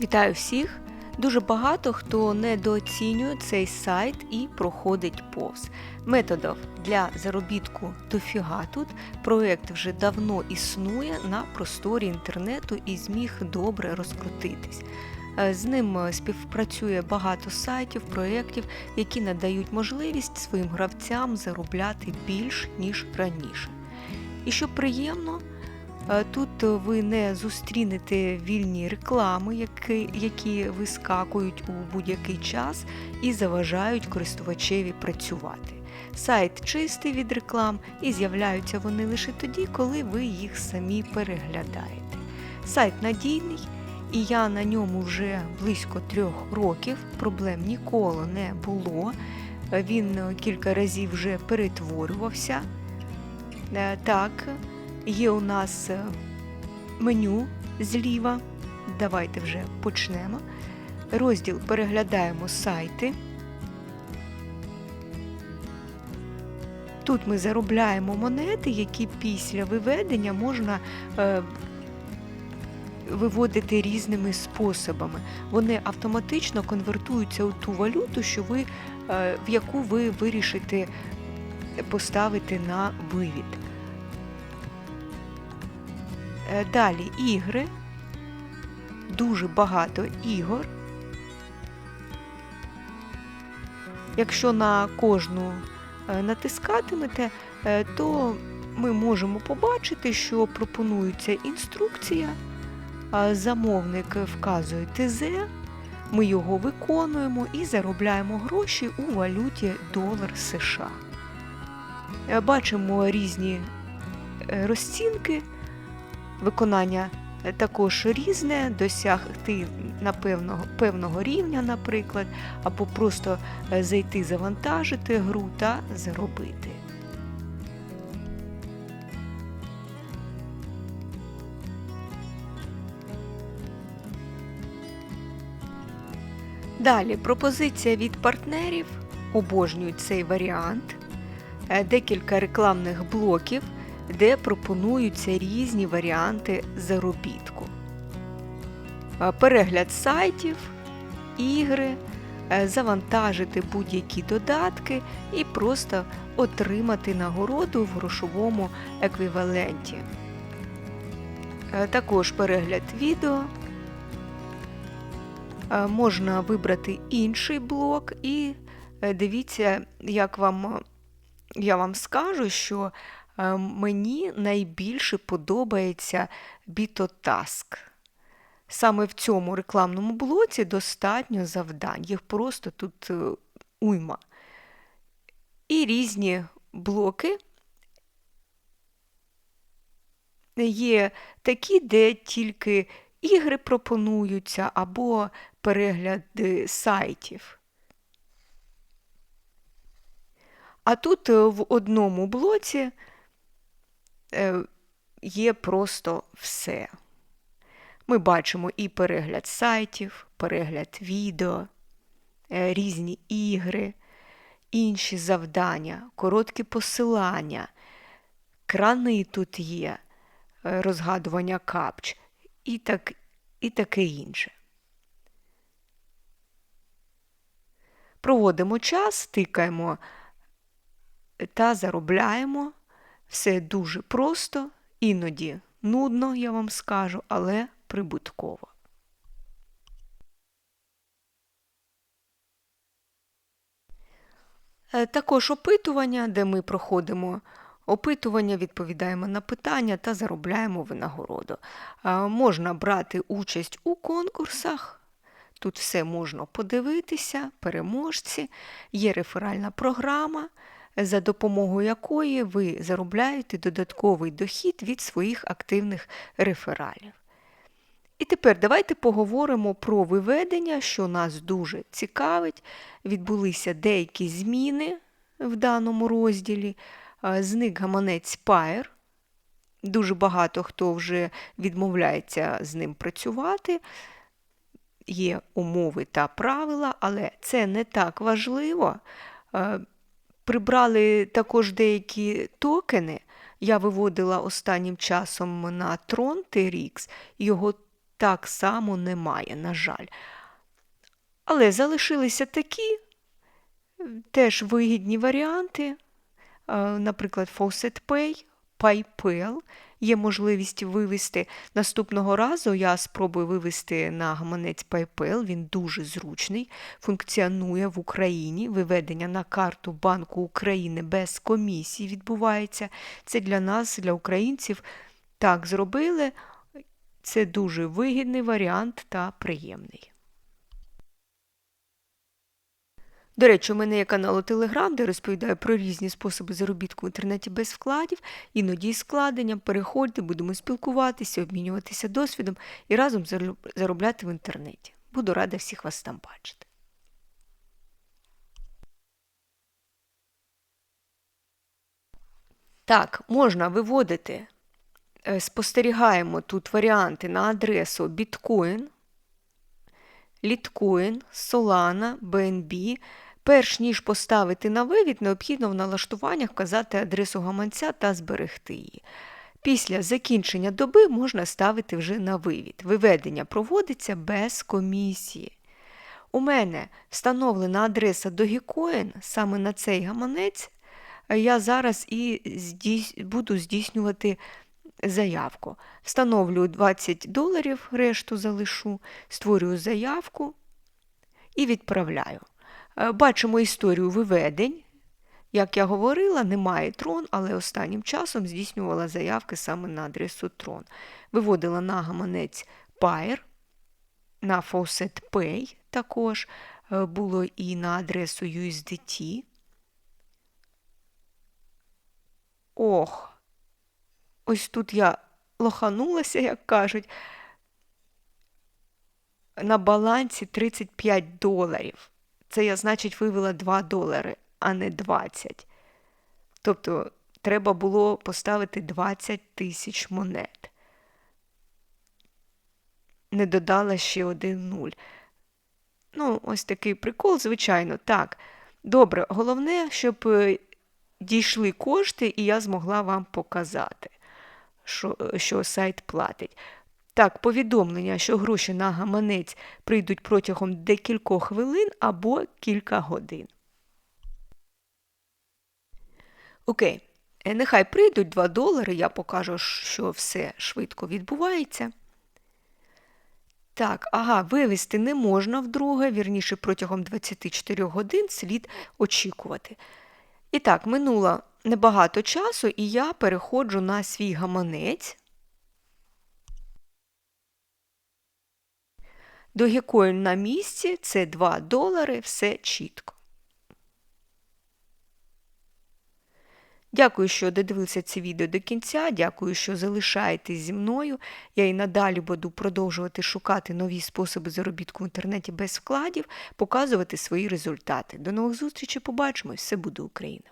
Вітаю всіх! Дуже багато хто недооцінює цей сайт і проходить повз. Методів для заробітку дофіга тут. Проект вже давно існує на просторі інтернету і зміг добре розкрутитись. Е, З ним е, співпрацює багато сайтів, проєктів, які надають можливість своїм гравцям заробляти більш ніж раніше. І що приємно, Тут ви не зустрінете вільні реклами, які, які вискакують у будь-який час і заважають користувачеві працювати. Сайт чистий від реклам і з'являються вони лише тоді, коли ви їх самі переглядаєте. Сайт надійний, і я на ньому вже близько трьох років. Проблем ніколи не було. Е, Він е, кілька разів вже перетворювався. Е, Так, Є у нас е, меню зліва. Давайте вже почнемо. Розділ переглядаємо сайти. Тут ми заробляємо монети, які після виведення можна е, виводити різними способами. Вони автоматично конвертуються у ту валюту, що ви, е, в яку ви вирішите поставити на вивід. Е, Далі ігри. Дуже багато ігор. Якщо на кожну е, натискатимете, е, то ми можемо побачити, що пропонується інструкція. Замовник вказує ТЗ, ми його виконуємо і заробляємо гроші у валюті долар США. Бачимо різні розцінки. Виконання е, також різне, досягти на певного, рівня, наприклад, або просто е, зайти завантажити гру та заробити. Далі пропозиція від партнерів. Обожнюють цей варіант. Е, Декілька рекламних блоків де пропонуються різні варіанти заробітку. Е, Перегляд сайтів, ігри, е, завантажити будь-які додатки і просто отримати нагороду в грошовому еквіваленті. Е, Також перегляд відео. Можна вибрати інший блок і дивіться, як вам я вам скажу, що мені найбільше подобається Бітотаск. Саме в цьому рекламному блоці достатньо завдань, їх просто тут е, уйма. І різні блоки є такі, де тільки ігри пропонуються або перегляди сайтів. А тут е, в одному блоці е, є просто все. Ми бачимо і перегляд сайтів, перегляд відео, е, різні ігри, інші завдання, короткі посилання, крани тут є, е, розгадування капч і, так, і таке інше. Проводимо час, тикаємо та заробляємо. Все дуже просто, іноді нудно, я вам скажу, але прибутково. Е, Також опитування, де ми проходимо опитування, відповідаємо на питання та заробляємо винагороду. Е, Можна брати участь у конкурсах. Тут все можна подивитися, переможці, є реферальна програма, за допомогою якої ви заробляєте додатковий дохід від своїх активних рефералів. І тепер давайте поговоримо про виведення, що нас дуже цікавить. Відбулися деякі зміни в даному розділі. Е, Зник гаманець Pair. Дуже багато хто вже відмовляється з ним працювати. Є умови та правила, але це не так важливо. Е, Прибрали також деякі токени. Я виводила останнім часом на Tron TRX, його так само немає, на жаль. Але залишилися такі теж вигідні варіанти, наприклад, Fawcett Pay, PayPal. Є можливість вивести. Наступного разу я спробую вивести на гаманець PayPal, він дуже зручний, функціонує в Україні. Виведення на карту Банку України без комісії відбувається. Це для нас, для українців, так зробили. Це дуже вигідний варіант та приємний. До речі, у мене є канал у Телеграм, де розповідаю про різні способи заробітку в інтернеті без вкладів, іноді з складенням. Переходьте, будемо спілкуватися, обмінюватися досвідом і разом заробляти в інтернеті. Буду рада всіх вас там бачити. Так, можна виводити, е, спостерігаємо тут варіанти на адресу Bitcoin, Litecoin, Solana, BNB. Перш ніж поставити на вивід, необхідно в налаштуваннях вказати адресу гаманця та зберегти її. Після закінчення доби можна ставити вже на вивід. Виведення проводиться без комісії. У мене встановлена адреса Dogecoin, саме на цей гаманець. Я зараз і буду здійснювати заявку. Встановлюю 20 доларів, решту залишу, створюю заявку і відправляю. Е, бачимо історію виведень. Як я говорила, немає трон, але останнім часом здійснювала заявки саме на адресу трон. Виводила на гаманець Pair, на Faucet Pay також, е, було і на адресу USDT. Ох, ось тут я лоханулася, як кажуть. На балансі 35 доларів. Це я, значить, вивела 2 долари, а не 20. Тобто треба було поставити 20 тисяч монет. Не додала ще один нуль. Ну, ось такий прикол, звичайно, так. Добре, головне, щоб е, дійшли кошти, і я змогла вам показати, що, що сайт платить. Так, повідомлення, що гроші на гаманець прийдуть протягом декількох хвилин або кілька годин. Окей, е, нехай прийдуть 2 долари, я покажу, що все швидко відбувається. Так, ага, вивести не можна вдруге, вірніше, протягом 24 годин слід очікувати. І так, минуло небагато часу, і я переходжу на свій гаманець. Dogecoin на місці це 2 долари, все чітко. Дякую, що додивилися це відео до кінця. Дякую, що залишаєтесь зі мною. Я і надалі буду продовжувати шукати нові способи заробітку в інтернеті без вкладів, показувати свої результати. До нових зустрічей, побачимось! Все буде Україна!